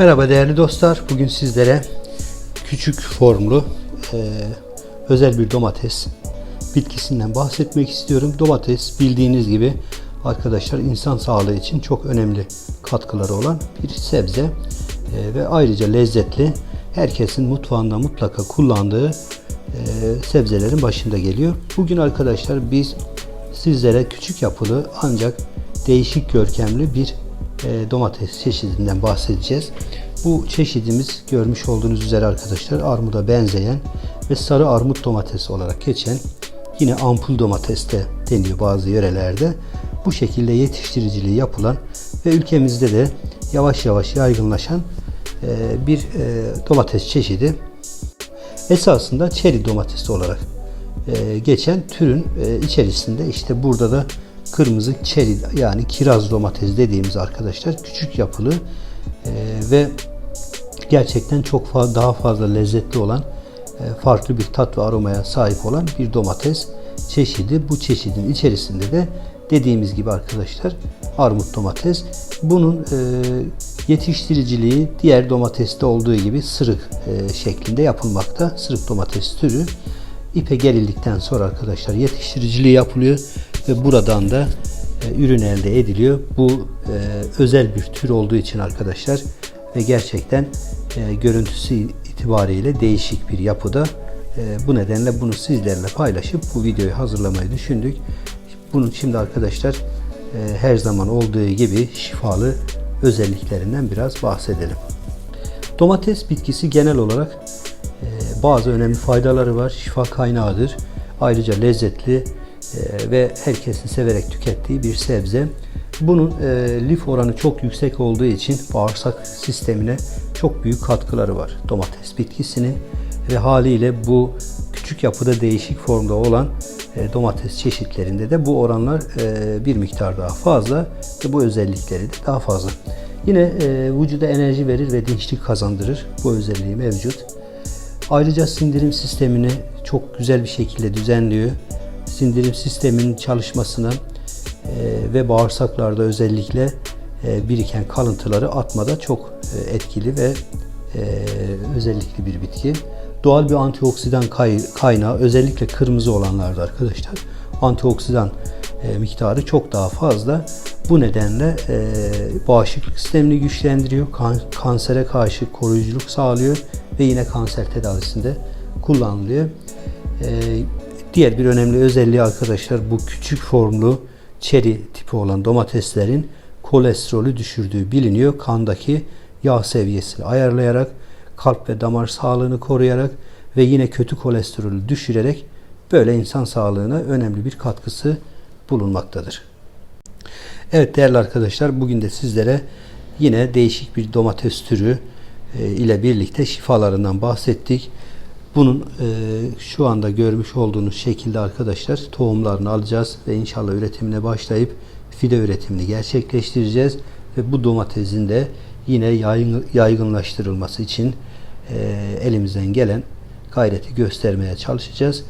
Merhaba değerli dostlar. Bugün sizlere küçük formlu e, özel bir domates bitkisinden bahsetmek istiyorum. Domates bildiğiniz gibi arkadaşlar insan sağlığı için çok önemli katkıları olan bir sebze E, ve ayrıca lezzetli. Herkesin mutfağında mutlaka kullandığı e, sebzelerin başında geliyor. Bugün arkadaşlar biz sizlere küçük yapılı ancak değişik görkemli bir domates çeşidinden bahsedeceğiz. Bu çeşidimiz görmüş olduğunuz üzere arkadaşlar armuda benzeyen ve sarı armut domates olarak geçen yine ampul domates de deniyor bazı yörelerde. Bu şekilde yetiştiriciliği yapılan ve ülkemizde de yavaş yavaş yaygınlaşan e, bir e, domates çeşidi. Esasında çeri domatesi olarak e, geçen türün e, içerisinde işte burada da kırmızı çeri yani kiraz domates dediğimiz arkadaşlar küçük yapılı e, ve gerçekten çok fa- daha fazla lezzetli olan e, farklı bir tat ve aromaya sahip olan bir domates çeşidi. Bu çeşidin içerisinde de dediğimiz gibi arkadaşlar armut domates. Bunun e, yetiştiriciliği diğer domateste olduğu gibi sırık şeklinde yapılmakta. Sırık domates türü ipe gerildikten sonra arkadaşlar yetiştiriciliği yapılıyor ve buradan da e, ürün elde ediliyor. Bu e, özel bir tür olduğu için arkadaşlar ve gerçekten e, görüntüsü itibariyle değişik bir yapıda. Bu nedenle bunu sizlerle paylaşıp bu videoyu hazırlamayı düşündük. Bunun şimdi arkadaşlar her zaman olduğu gibi şifalı özelliklerinden biraz bahsedelim. Domates bitkisi genel olarak bazı önemli faydaları var. Şifa kaynağıdır. Ayrıca lezzetli e, ve herkesin severek tükettiği bir sebze. Bunun e, lif oranı çok yüksek olduğu için bağırsak sistemine çok büyük katkıları var domates bitkisinin ve haliyle bu küçük yapıda değişik formda olan e, domates çeşitlerinde de bu oranlar e, bir miktar daha fazla ve bu özellikleri de daha fazla. Yine e, vücuda enerji verir ve dinçlik kazandırır. Bu özelliği mevcut. Ayrıca sindirim sistemini çok güzel bir şekilde düzenliyor. Sindirim sisteminin çalışmasına e, ve bağırsaklarda özellikle e, biriken kalıntıları atmada çok e, etkili ve özellikli bir bitki. Doğal bir antioksidan kay- kaynağı özellikle kırmızı olanlarda arkadaşlar antioksidan miktarı çok daha fazla. Bu nedenle bağışıklık sistemini güçlendiriyor, kan- kansere karşı koruyuculuk sağlıyor ve yine kanser tedavisinde kullanılıyor. Diğer bir önemli özelliği arkadaşlar bu küçük formlu çeri tipi olan domateslerin kolesterolü düşürdüğü biliniyor. Kandaki yağ seviyesini ayarlayarak, kalp ve damar sağlığını koruyarak ve yine kötü kolesterolü düşürerek böyle insan sağlığına önemli bir katkısı bulunmaktadır. Evet değerli arkadaşlar bugün de sizlere yine değişik bir domates türü e, ile birlikte şifalarından bahsettik. Bunun e, şu anda görmüş olduğunuz şekilde arkadaşlar tohumlarını alacağız ve inşallah üretimine başlayıp fide üretimini gerçekleştireceğiz ve bu domatesin de yine yaygın- yaygınlaştırılması için e, elimizden gelen gayreti göstermeye çalışacağız.